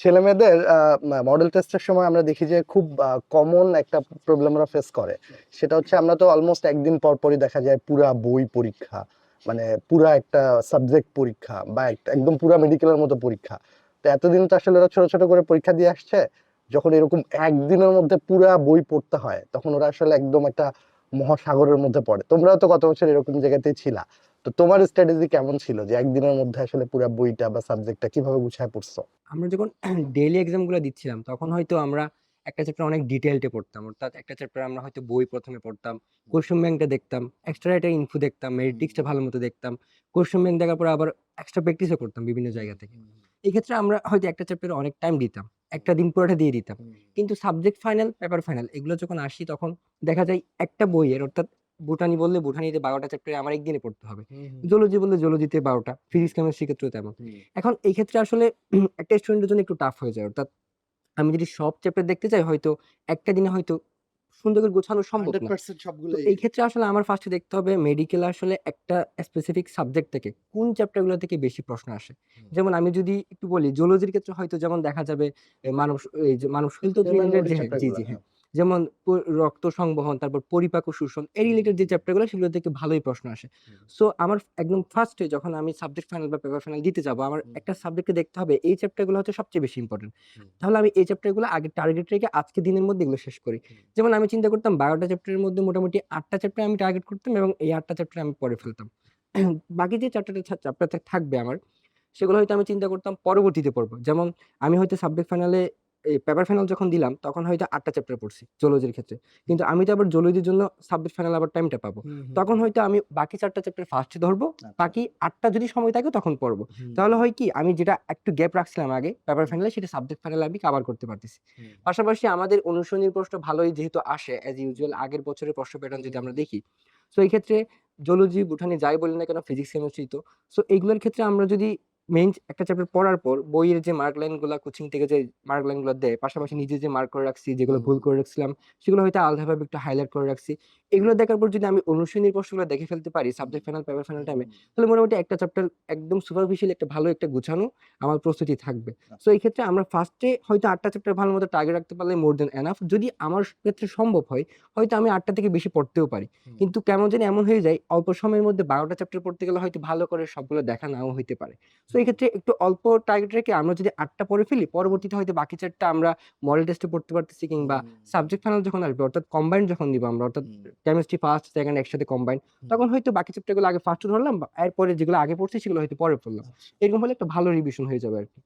ছেলে মেয়েদের মডেল টেস্টের সময় আমরা দেখি যে খুব কমন একটা প্রবলেম ওরা ফেস করে। সেটা হচ্ছে আমরা তো অলমোস্ট একদিন পর পরই দেখা যায় পুরা বই পরীক্ষা মানে পুরা একটা সাবজেক্ট পরীক্ষা বা একদম পুরা মেডিকেলের মতো পরীক্ষা। তো এতদিন তো আসলে ওরা ছোট ছোট করে পরীক্ষা দিয়ে আসছে, যখন এরকম একদিনের মধ্যে পুরা বই পড়তে হয়, তখন ওরা আসলে একদম একটা মহাসাগরের মধ্যে পড়ে। তোমরাও তো গত বছর এরকম জায়গাতেই ছিলা। তো তোমার স্ট্র্যাটেজি কেমন ছিল? যে একদিনের মধ্যে আসলে পুরো বইটা বা সাবজেক্টটা কীভাবে গুছায় পড়ছো? আমরা যখন ডেইলি এক্সামগুলো দিচ্ছিলাম তখন হয়তো আমরা একটা চ্যাপ্টার অনেক ডিটেইলডে পড়তাম। অর্থাৎ একটা চ্যাপ্টার আমরা হয়তো বই প্রথমে পড়তাম কোশ্চেন ব্যাংকটা দেখতাম এক্সট্রা একটা ইনফো দেখতাম মেরিটিক্সটা ভালো মতো দেখতাম কোশ্চেন ব্যাংক দেখার পরে আবার এক্সট্রা প্র্যাকটিসও করতাম বিভিন্ন জায়গা থেকে। এই ক্ষেত্রে আমরা হয়তো একটা চ্যাপ্টারে অনেক টাইম দিতাম। একটা দিন পুরোটা দিয়ে দিতাম। কিন্তু সাবজেক্ট ফাইনাল পেপার ফাইনাল এগুলো যখন আসি তখন দেখা যায় একটা বইয়ের অর্থাৎ বুটানি বললে বুটানিতে বারোটা চ্যাপ্টারে আমার একদিনে পড়তে হবে। জোলজি বললে জোলজিতে বারোটা ফিজিক্স কেমিস্ট্রি ক্ষেত্রে তেমন। এখন এই ক্ষেত্রে আসলে একটা স্টুডেন্টের জন্য একটু টাফ হয়ে যায় অর্থাৎ আমি যদি সব চ্যাপ্টার দেখতে চাই হয়তো একটা দিনে হয়তো সুন্দর করে গোছানো সম্ভব না। সবগুলো এই ক্ষেত্রে আসলে আমার ফার্স্টে দেখতে হবে মেডিকেল আসলে একটা স্পেসিফিক সাবজেক্ট থেকে কোন চ্যাপ্টারগুলো থেকে বেশি প্রশ্ন আসে। যেমন আমি যদি একটু বলি জুলজির ক্ষেত্রে হয়তো যেমন দেখা যাবে মানুষ মানব এই যে মানব তো জি জি হ্যাঁ। যেমন রক্ত সংবহন তারপর পরিপাক ও শোষণ এই রিলেটেড যে চ্যাপ্টারগুলো সেগুলো থেকে ভালোই প্রশ্ন আসে। সো আমার একদম ফার্স্টে যখন আমি সাবজেক্ট ফাইনাল বা পেপার ফাইনাল দিতে যাব আমার একটা সাবজেক্টে দেখতে হবে এই চ্যাপ্টারগুলো হচ্ছে সবচেয়ে বেশি ইম্পর্টেন্ট তাহলে আমি এই চ্যাপ্টারগুলো আগে টার্গেট রেখে আজকে দিনের মধ্যে এগুলো শেষ করি। যেমন আমি চিন্তা করতাম বারোটা চ্যাপ্টারের মধ্যে মোটামুটি আটটা চ্যাপ্টার আমি টার্গেট করতাম এবং এই আটটা চ্যাপ্টার আমি পড়ে ফেলতাম। বাকি যে চ্যাপ্টারটা চ্যাপ্টার থাকবে আমার সেগুলো হয়তো আমি চিন্তা করতাম পরবর্তীতে পড়ব। যেমন আমি হয়তো সাবজেক্ট ফাইনালে এই পেপার ফাইনাল যখন দিলাম তখন হয়তো আটটা চ্যাপ্টার পড়ছি জুলজির ক্ষেত্রে। কিন্তু আমি তো আবার জুলজির জন্য সাবজেক্ট ফাইনাল আবার টাইমটা পাবো। তখন হয়তো আমি বাকি চারটা চ্যাপ্টার ফার্স্টে ধরবো বাকি আটটা যদি সময় থাকে তখন পড়ব। তাহলে হয় কি আমি যেটা একটু গ্যাপ রাখছিলাম আগে পেপার ফাইনালে সেটা সাবজেক্ট ফাইনালে আমি কভার করতে পারতেছি। পাশাপাশি আমাদের অনুশীলনীর প্রশ্ন ভালোই যেহেতু আসে অ্যাজ ইউজুয়াল আগের বছরের প্রশ্ন প্যাটার্ন যদি আমরা দেখি। সো এই ক্ষেত্রে জুলজি বুটানি যাই বলি না কেন ফিজিক্স কেমিস্ট্রি তো। সো এইগুলোর ক্ষেত্রে আমরা যদি মেইন একটা চ্যাপ্টার পড়ার পর বইয়ের যে মার্ক লাইনগুলো কোচিং থেকে যে মার্ক লাইনগুলো দেয় পাশাপাশি নিজে যে মার্ক করে রাখছি যেগুলো ভুল করে রাখছিলাম সেগুলো হয়তো আলাদাভাবে একটু হাইলাইট করে রাখছি। এগুলো দেখার পর যদি আমি অনুশীলনীর প্রশ্নগুলো দেখে ফেলতে পারি সাবজেক্ট ফাইনাল পেপার ফাইনাল টাইমে তাহলে মোটামুটি একটা চ্যাপ্টার একদম সুপারফিশিয়াল একটা ভালো একটা গুছানো আমার প্রস্তুতি থাকবে। সো এই ক্ষেত্রে আমরা ফার্স্টে হয়তো আটটা চ্যাপ্টার ভালো মতো টার্গেট রাখতে পারলে মোর দেন এনাফ যদি আমার ক্ষেত্রে সম্ভব হয় হয়তো আমি আটটা থেকে বেশি পড়তেও পারি। কিন্তু কেমন জানি এমন হয়ে যায় অল্প সময়ের মধ্যে বারোটা চ্যাপ্টার পড়তে গেলে হয়তো ভালো করে সবগুলো দেখা নাও হইতে পারে। সো এই ক্ষেত্রে একটু অল্প টার্গেট রেখে আমরা যদি আটটা পড়ে ফেলি পরবর্তীতে হয়তো বাকি চারটা আমরা মডেল টেস্টে পড়তে পারতেছি কিংবা সাবজেক্ট ফাইনাল যখন আসবে অর্থাৎ কম্বাইন্ড যখন দিব আমরা অর্থাৎ কেমিস্ট্রি ফার্স্ট সেকেন্ড একসাথে কম্বাইন তখন হয়তো বাকি চারটা গুলো আগে ফার্স্ট ধরলাম বা এরপরে যেগুলো আগে পড়ছি সেগুলো হয়তো পরে পড়লাম। এরকম হলে একটা ভালো রিভিশন হয়ে যাবে আর কি।